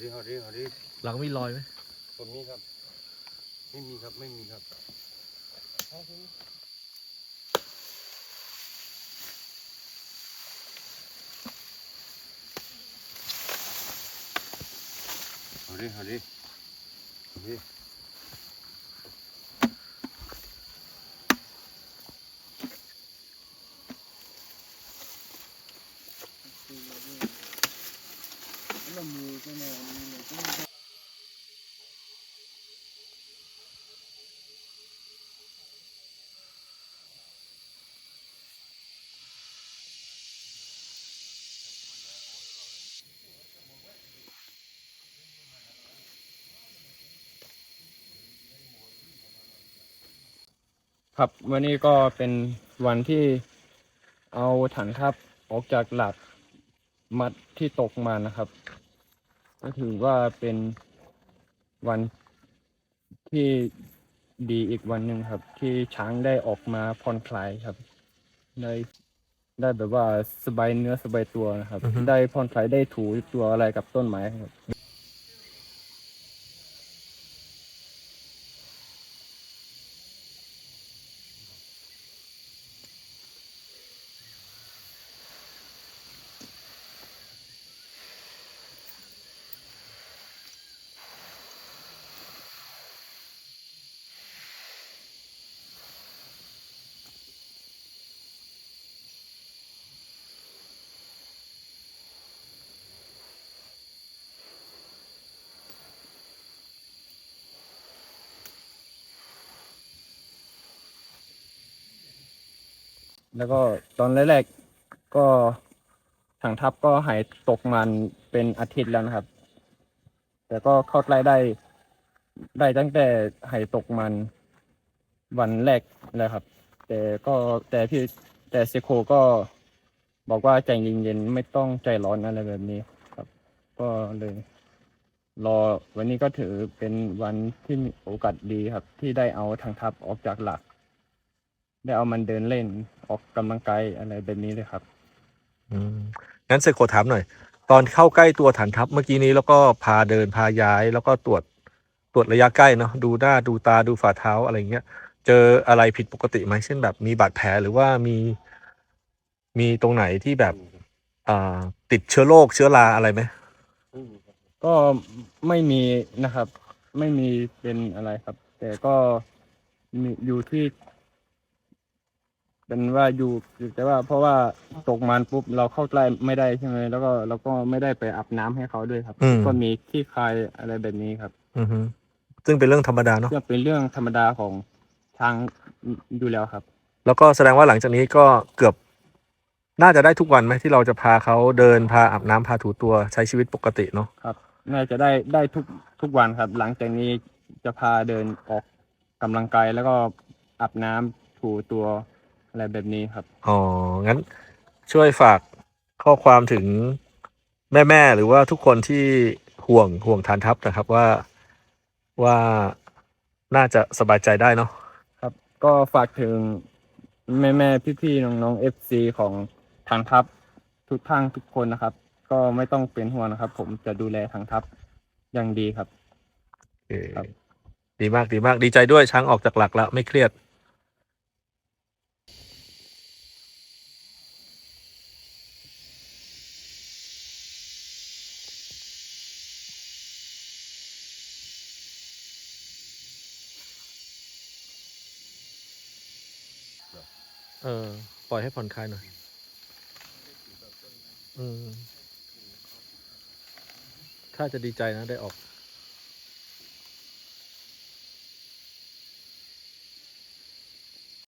ดิเอาดิเอาดิหลังมีรอยไหมตรงนี้ครับ ไม่มีครับ ไม่มีครับเอาดิเอาดิเอาดิ ครับวันนี้ก็เป็นวันที่เอาถังทับออกจากหลักมัดที่ตกมานะครับ ก็ถือว่าเป็นวันที่ดีอีกวันหนึ่งครับ ที่ช้างได้ออกมาผ่อนคลายครับ ได้ได้แบบว่าสบายเนื้อสบายตัวนะครับ ได้ผ่อนคลายได้ถูตัวอะไรกับต้นไม้ครับ แล้วก็ตอนแรกๆก็ถังทับก็หายตกมันเป็นอาทิตย์แล้วนะครับ แต่ก็เข้าใกล้ได้ ได้ตั้งแต่หายตกมันวันแรกแล้วครับ แต่ก็แต่พี่แต่เซโคก็บอกว่าใจเย็นๆไม่ต้องใจร้อนอะไรแบบนี้ครับ ก็เลย รอวันนี้ก็ถือเป็นวันที่มีโอกาสดีครับ ที่ได้เอาถังทับออกจากหลัก ได้เอามันเดินเล่นออกกำลังกายอะไรแบบนี้เลยครับ อืมงั้นเซโกถามหน่อย ตอนเข้าใกล้ตัวฐานทัพเมื่อกี้นี้แล้วก็พาเดินพาย้าย แล้วก็ตรวจตรวจระยะใกล้เนาะดูหน้าดูตาดูฝ่าเท้าอะไรเงี้ย เจออะไรผิดปกติไหมเช่นแบบมีบาดแผลหรือว่ามี มีตรงไหนที่แบบอ่าติดเชื้อโรคเชื้อราอะไรไหมไม่มีครับก็ไม่มีนะครับ ไม่มีเป็นอะไรครับ แต่ก็มีอยู่ที่ เป็นว่าอยู่อยู่แต่ว่าเพราะว่าตกมันปุ๊บเราเข้าใกล้ไม่ได้ใช่ไหมแล้วก็เราก็ไม่ได้ไปอาบน้ำให้เขาด้วยครับ อืม ก็มีขี้คายอะไรแบบนี้ครับอือฮึซึ่งเป็นเรื่องธรรมดาเนาะเรื่องเป็นเรื่องธรรมดาของทางอยู่แล้วครับ แล้วก็แสดงว่าหลังจากนี้ก็เกือบ น่าจะได้ทุกวันไหมที่เราจะพาเขาเดินพาอาบน้ำพาถูตัวใช้ชีวิตปกติเนาะครับ น่าจะได้ได้ทุกทุกวันครับ หลังจากนี้จะพาเดินออกกำลังกายแล้วก็อาบน้ำถูตัว อะไรแบบนี้ครับ อ๋อ งั้นช่วยฝากข้อความถึงแม่ ๆ หรือว่าทุกคนที่ห่วงห่วงฐานทัพนะครับว่าว่าน่าจะสบายใจได้เนาะครับ ก็ฝากถึงแม่แม่พี่พี่ๆน้องน้องเอฟซีของทางทัพทุกทางทุกคนนะครับ ก็ไม่ต้องเป็นห่วงนะครับ ผมจะดูแลทางทัพอย่างดีครับ โอเคครับ ดีมากดีมากดีใจด้วยช้างออกจากหลักแล้วไม่เครียด เออ ปล่อยให้ผ่อนคลายหน่อย อืม ถ้าจะดีใจนะได้ออก